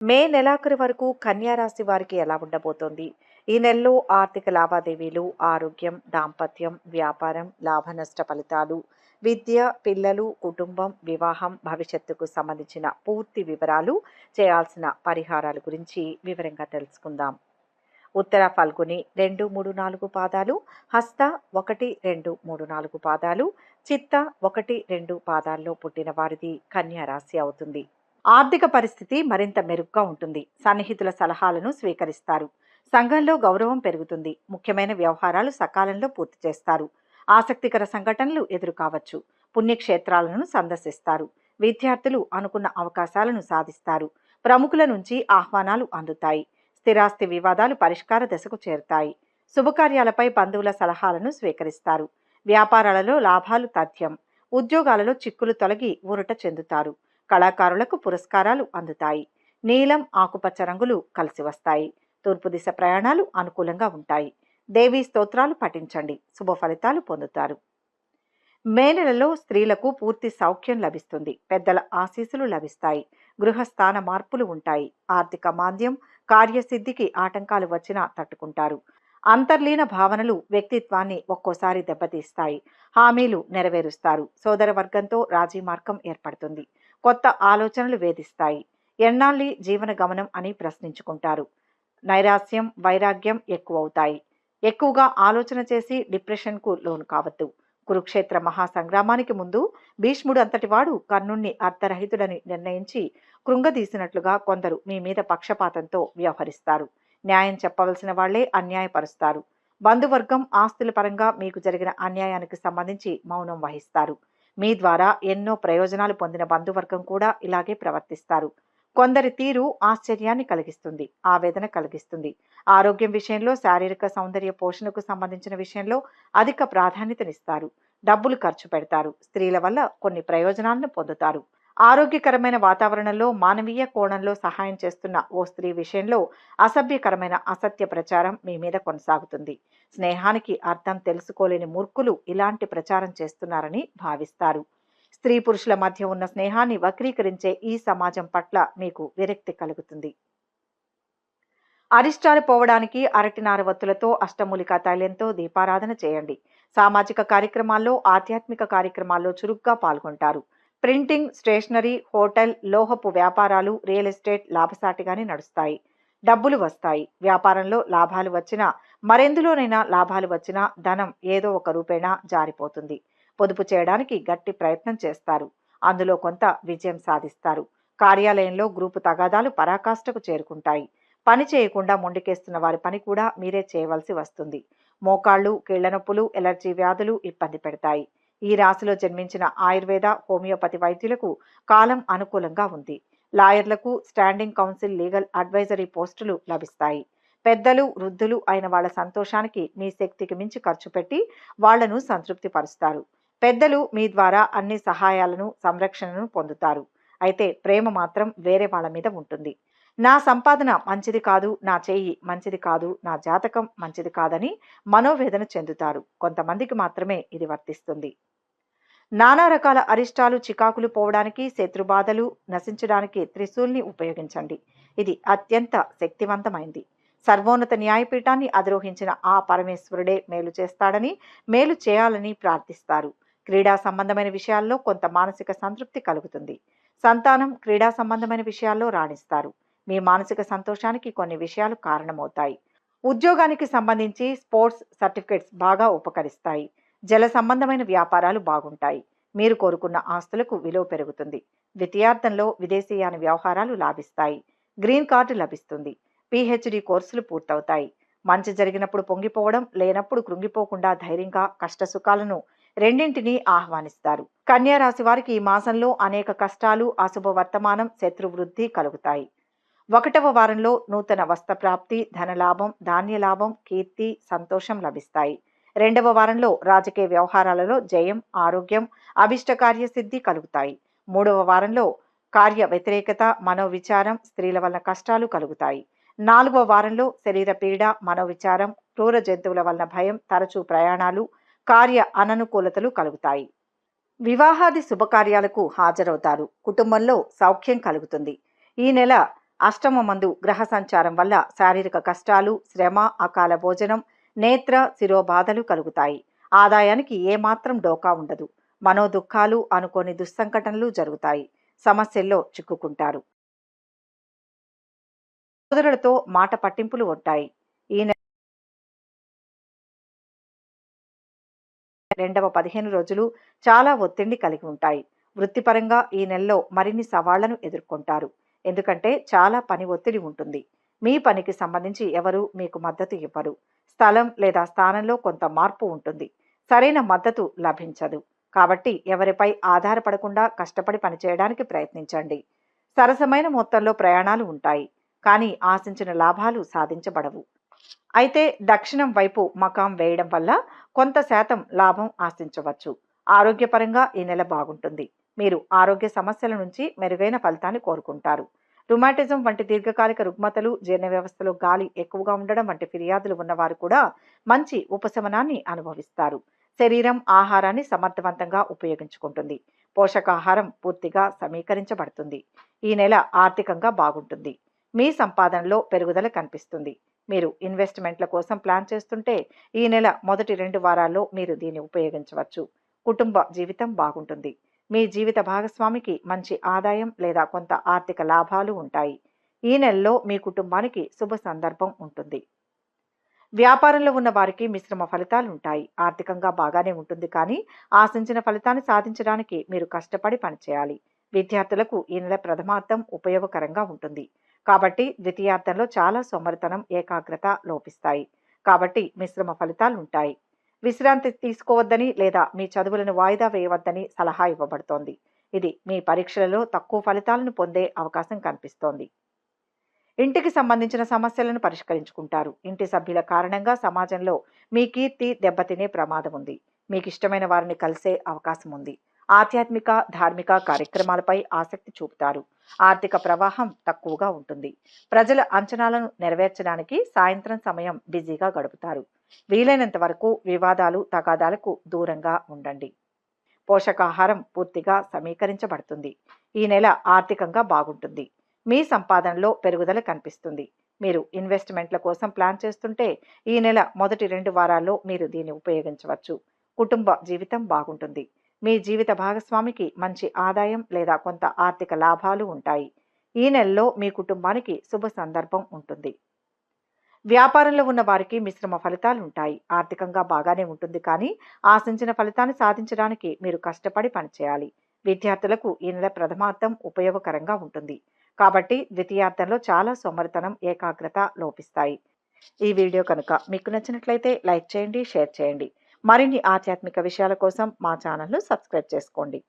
మే నెలాఖరు వరకు కన్యారాశి వారికి ఎలా ఉండబోతోంది? ఈ నెలలో ఆర్థిక లావాదేవీలు ఆరోగ్యం దాంపత్యం వ్యాపారం లాభ నష్ట ఫలితాలు విద్య పిల్లలు కుటుంబం వివాహం భవిష్యత్తుకు సంబంధించిన పూర్తి వివరాలు చేయాల్సిన పరిహారాల గురించి వివరంగా తెలుసుకుందాం. ఉత్తర ఫల్గుని రెండు మూడు నాలుగు పాదాలు హస్త ఒకటి రెండు మూడు నాలుగు పాదాలు చిత్త ఒకటి రెండు పాదాల్లో పుట్టిన వారిది కన్యారాశి అవుతుంది. ఆర్థిక పరిస్థితి మరింత మెరుగ్గా ఉంటుంది. సన్నిహితుల సలహాలను స్వీకరిస్తారు. సంఘంలో గౌరవం పెరుగుతుంది. ముఖ్యమైన వ్యవహారాలు సకాలంలో పూర్తి చేస్తారు. ఆసక్తికర సంఘటనలు ఎదురు కావచ్చు పుణ్యక్షేత్రాలను సందర్శిస్తారు. విద్యార్థులు అనుకున్న అవకాశాలను సాధిస్తారు. ప్రముఖుల నుంచి ఆహ్వానాలు అందుతాయి. స్థిరాస్తి వివాదాలు పరిష్కార దశకు చేరుతాయి. శుభకార్యాలపై బంధువుల సలహాలను స్వీకరిస్తారు. వ్యాపారాలలో లాభాలు తథ్యం. ఉద్యోగాలలో చిక్కులు తొలగి ఊరట చెందుతారు. కళాకారులకు పురస్కారాలు అందుతాయి. నీలం ఆకుపచ్చ రంగులు కలిసి వస్తాయి. తూర్పు దిశ ప్రయాణాలు అనుకూలంగా ఉంటాయి. దేవీ స్తోత్రాలు పఠించండి. శుభ ఫలితాలు పొందుతారు. మే నెలలో స్త్రీలకు పూర్తి సౌఖ్యం లభిస్తుంది. పెద్దల ఆశీస్సులు లభిస్తాయి. గృహస్థాన మార్పులు ఉంటాయి. ఆర్థిక మాంద్యం కార్యసిద్ధికి ఆటంకాలు వచ్చినా తట్టుకుంటారు. అంతర్లీన భావనలు వ్యక్తిత్వాన్ని ఒక్కోసారి దెబ్బతీస్తాయి. హామీలు నెరవేరుస్తారు. సోదర వర్గంతో రాజీ మార్గం ఏర్పడుతుంది. కొత్త ఆలోచనలు వేధిస్తాయి. ఎన్నాళ్ళి జీవన గమనం అని ప్రశ్నించుకుంటారు. నైరాస్యం వైరాగ్యం ఎక్కువవుతాయి. ఎక్కువగా ఆలోచన చేసి డిప్రెషన్కు లోను కావద్దు. కురుక్షేత్ర మహాసంగ్రామానికి ముందు భీష్ముడు అంతటివాడు కర్ణుణ్ణి అర్ధరహితుడని నిర్ణయించి కృంగదీసినట్లుగా కొందరు మీ మీద పక్షపాతంతో వ్యవహరిస్తారు. న్యాయం చెప్పవలసిన వాళ్ళే అన్యాయపరుస్తారు. బంధువర్గం ఆస్తుల పరంగా మీకు జరిగిన అన్యాయానికి సంబంధించి మౌనం వహిస్తారు. మీ ద్వారా ఎన్నో ప్రయోజనాలు పొందిన బంధువర్గం కూడా ఇలాగే ప్రవర్తిస్తారు. కొందరి తీరు ఆశ్చర్యాన్ని కలిగిస్తుంది ఆవేదన కలిగిస్తుంది. ఆరోగ్యం విషయంలో శారీరక సౌందర్య పోషణకు సంబంధించిన విషయంలో అధిక ప్రాధాన్యతనిస్తారు. డబ్బులు ఖర్చు పెడతారు. స్త్రీల వల్ల కొన్ని ప్రయోజనాలను పొందుతారు. ఆరోగ్యకరమైన వాతావరణంలో మానవీయ కోణంలో సహాయం చేస్తున్న ఓ స్త్రీ విషయంలో అసభ్యకరమైన అసత్య ప్రచారం మీ మీద కొనసాగుతుంది. స్నేహానికి అర్థం తెలుసుకోలేని మూర్ఖులు ఇలాంటి ప్రచారం చేస్తున్నారని భావిస్తారు. స్త్రీ పురుషుల మధ్య ఉన్న స్నేహాన్ని వక్రీకరించే ఈ సమాజం పట్ల మీకు విరక్తి కలుగుతుంది. అరిష్టాలు పోవడానికి అరటి నారవత్తులతో అష్టమూలికా తైలంతో దీపారాధన చేయండి. సామాజిక కార్యక్రమాల్లో ఆధ్యాత్మిక కార్యక్రమాల్లో చురుగ్గా పాల్గొంటారు. ప్రింటింగ్ స్టేషనరీ హోటల్ లోహపు వ్యాపారాలు రియల్ ఎస్టేట్ లాభసాటిగానే నడుస్తాయి. డబ్బులు వస్తాయి. వ్యాపారంలో లాభాలు వచ్చినా మరెందులోనైనా లాభాలు వచ్చినా ధనం ఏదో ఒక రూపేణా జారిపోతుంది. పొదుపు చేయడానికి గట్టి ప్రయత్నం చేస్తారు. అందులో కొంత విజయం సాధిస్తారు. కార్యాలయంలో గ్రూపు తగాదాలు పరాకాష్ఠకు చేరుకుంటాయి. పని చేయకుండా మొండికేస్తున్న వారి పని కూడా మీరే చేయవలసి వస్తుంది. మోకాళ్ళు కీళ్ళ నొప్పులు ఎలర్జీ వ్యాధులు ఇబ్బంది పెడతాయి. ఈ రాశిలో జన్మించిన ఆయుర్వేద హోమియోపతి వైద్యులకు కాలం అనుకూలంగా ఉంది. లాయర్లకు స్టాండింగ్ కౌన్సిల్ లీగల్ అడ్వైజరీ పోస్టులు లభిస్తాయి. పెద్దలు వృద్ధులు అయిన వాళ్ళ సంతోషానికి మీ శక్తికి మించి ఖర్చు పెట్టి వాళ్ళను సంతృప్తి పరుస్తారు. పెద్దలు మీ ద్వారా అన్ని సహాయాలను సంరక్షణను పొందుతారు. అయితే ప్రేమ మాత్రం వేరే వాళ్ళ మీద ఉంటుంది. నా సంపాదన మంచిది కాదు నా చేయి మంచిది కాదు నా జాతకం మంచిది కాదని మనోవేదన చెందుతారు. కొంతమందికి మాత్రమే ఇది వర్తిస్తుంది. నానా రకాల అరిష్టాలు చికాకులు పోవడానికి శత్రుబాధలు నశించడానికి త్రిశూల్ని ఉపయోగించండి. ఇది అత్యంత శక్తివంతమైంది. సర్వోన్నత న్యాయపీఠాన్ని అధిరోహించిన ఆ పరమేశ్వరుడే మేలు చేస్తాడని మేలు చేయాలని ప్రార్థిస్తారు. క్రీడా సంబంధమైన విషయాల్లో కొంత మానసిక సంతృప్తి కలుగుతుంది. సంతానం క్రీడా సంబంధమైన విషయాల్లో రాణిస్తారు. మీ మానసిక సంతోషానికి కొన్ని విషయాలు కారణమవుతాయి. ఉద్యోగానికి సంబంధించి స్పోర్ట్స్ సర్టిఫికెట్స్ బాగా ఉపకరిస్తాయి. జల సంబంధమైన వ్యాపారాలు బాగుంటాయి. మీరు కోరుకున్న ఆస్తులకు విలువ పెరుగుతుంది. ద్వితీయార్థంలో విదేశీయాన వ్యవహారాలు లాభిస్తాయి. గ్రీన్ కార్డు లభిస్తుంది. పిహెచ్డి కోర్సులు పూర్తవుతాయి. మంచి జరిగినప్పుడు పొంగిపోవడం లేనప్పుడు కృంగిపోకుండా ధైర్యంగా కష్టసుఖాలను రెండింటినీ ఆహ్వానిస్తారు. కన్యా రాశి వారికి ఈ మాసంలో అనేక కష్టాలు అశుభ వర్తమానం శత్రువృద్ధి కలుగుతాయి. ఒకటవ వారంలో నూతన వస్త్రప్రాప్తి ధనలాభం ధాన్యలాభం కీర్తి సంతోషం లభిస్తాయి. రెండవ వారంలో రాజకీయ వ్యవహారాలలో జయం ఆరోగ్యం అభిష్ట కార్యసిద్ధి కలుగుతాయి. మూడవ వారంలో కార్య వ్యతిరేకత మనోవిచారం స్త్రీల వలన కష్టాలు కలుగుతాయి. నాలుగవ వారంలో శరీర పీడ మనోవిచారం క్రూర జంతువుల వలన భయం తరచూ ప్రయాణాలు కార్య అననుకూలతలు కలుగుతాయి. వివాహాది శుభకార్యాలకు హాజరవుతారు. కుటుంబంలో సౌఖ్యం కలుగుతుంది. ఈ నెల అష్టమ మందు గ్రహ సంచారం వల్ల శారీరక కష్టాలు శ్రమ అకాల భోజనం నేత్ర శిరోబాధలు కలుగుతాయి. ఆదాయానికి ఏమాత్రం డోకా ఉండదు. మనోదుఖాలు అనుకోని దుస్సంఘటనలు జరుగుతాయి. సమస్యల్లో చిక్కుకుంటారు. సోదరులతో మాట పట్టింపులు ఉంటాయి. ఈ రెండవ పదిహేను రోజులు చాలా ఒత్తిడిని కలిగి ఉంటాయి. వృత్తిపరంగా ఈ నెలలో మరిన్ని సవాళ్ళను ఎదుర్కొంటారు. ఎందుకంటే చాలా పని ఒత్తిడి ఉంటుంది. మీ పనికి సంబంధించి ఎవరు మీకు మద్దతు ఇవ్వరు. స్థలం లేదా స్థానంలో కొంత మార్పు ఉంటుంది. సరైన మద్దతు లభించదు. కాబట్టి ఎవరిపై ఆధారపడకుండా కష్టపడి పనిచేయడానికి ప్రయత్నించండి. సరసమైన మొత్తంలో ప్రయాణాలు ఉంటాయి. కానీ ఆశించిన లాభాలు సాధించబడవు. అయితే దక్షిణం వైపు మకాం వేయడం వల్ల కొంత శాతం లాభం ఆశించవచ్చు. ఆరోగ్యపరంగా ఈ నెల బాగుంటుంది. మీరు ఆరోగ్య సమస్యల నుంచి మెరుగైన ఫలితాన్ని కోరుకుంటారు. రుమాటిజం వంటి దీర్ఘకాలిక రుగ్మతలు జీర్ణ వ్యవస్థలో గాలి ఎక్కువగా ఉండడం వంటి ఫిర్యాదులు ఉన్నవారు కూడా మంచి ఉపశమనాన్ని అనుభవిస్తారు. శరీరం ఆహారాన్ని సమర్థవంతంగా ఉపయోగించుకుంటుంది. పోషకాహారం పూర్తిగా సమీకరించబడుతుంది. ఈ నెల ఆర్థికంగా బాగుంటుంది. మీ సంపాదనలో పెరుగుదల కనిపిస్తుంది. మీరు ఇన్వెస్ట్మెంట్ల కోసం ప్లాన్ చేస్తుంటే ఈ నెల మొదటి రెండు వారాల్లో మీరు దీన్ని ఉపయోగించవచ్చు. కుటుంబ జీవితం బాగుంటుంది. మీ జీవిత భాగస్వామికి మంచి ఆదాయం లేదా కొంత ఆర్థిక లాభాలు ఉంటాయి. ఈ నెలలో మీ కుటుంబానికి శుభ సందర్భం ఉంటుంది. వ్యాపారంలో ఉన్న వారికి మిశ్రమ ఫలితాలు ఉంటాయి. ఆర్థికంగా బాగానే ఉంటుంది కానీ ఆశించిన ఫలితాన్ని సాధించడానికి మీరు కష్టపడి పనిచేయాలి. విద్యార్థులకు ఈ నెల ప్రథమార్థం ఉపయోగకరంగా ఉంటుంది. కాబట్టి ద్వితీయార్థంలో చాలా సోమరితనం ఏకాగ్రత లోపిస్తాయి. కాబట్టి మిశ్రమ ఫలితాలు ఉంటాయి. విశ్రాంతి తీసుకోవద్దని లేదా మీ చదువులను వాయిదా వేయవద్దని సలహా ఇవ్వబడుతోంది. ఇది మీ పరీక్షలలో తక్కువ ఫలితాలను పొందే అవకాశం కనిపిస్తోంది. ఇంటికి సంబంధించిన సమస్యలను పరిష్కరించుకుంటారు. ఇంటి సభ్యుల కారణంగా సమాజంలో మీ కీర్తి దెబ్బతినే ప్రమాదం ఉంది. మీకు ఇష్టమైన వారిని కలిసే అవకాశం ఉంది. ఆధ్యాత్మిక ధార్మిక కార్యక్రమాలపై ఆసక్తి చూపుతారు. ఆర్థిక ప్రవాహం తక్కువగా ఉంటుంది. ప్రజల అంచనాలను నెరవేర్చడానికి సాయంత్రం సమయం బిజీగా గడుపుతారు. వీలైనంత వరకు వివాదాలు తగాదాలకు దూరంగా ఉండండి. పోషకాహారం పూర్తిగా సమీకరించబడుతుంది. ఈ నెల ఆర్థికంగా బాగుంటుంది. మీ సంపాదనలో పెరుగుదల కనిపిస్తుంది. మీరు ఇన్వెస్ట్మెంట్ల కోసం ప్లాన్ చేస్తుంటే ఈ నెల మొదటి రెండు వారాల్లో మీరు దీన్ని ఉపయోగించవచ్చు. కుటుంబ జీవితం బాగుంటుంది. మీ జీవిత భాగస్వామికి మంచి ఆదాయం లేదా కొంత ఆర్థిక లాభాలు ఉంటాయి. ఈ నెలలో మీ కుటుంబానికి శుభ సందర్భం ఉంటుంది. వ్యాపారంలో ఉన్న వారికి మిశ్రమ ఫలితాలు ఉంటాయి ఆర్థికంగా బాగానే ఉంటుంది కానీ ఆశించిన ఫలితాన్ని సాధించడానికి మీరు కష్టపడి పనిచేయాలి. విద్యార్థులకు ఈ నెల ప్రథమార్థం ఉపయోగకరంగా ఉంటుంది. కాబట్టి ద్వితీయార్థంలో చాలా సోమరితనం ఏకాగ్రత లోపిస్తాయి. ఈ వీడియో కనుక మీకు నచ్చినట్లయితే లైక్ చేయండి షేర్ చేయండి. మరిన్ని ఆధ్యాత్మిక విషయాల కోసం మా ఛానల్ను సబ్స్క్రైబ్ చేసుకోండి.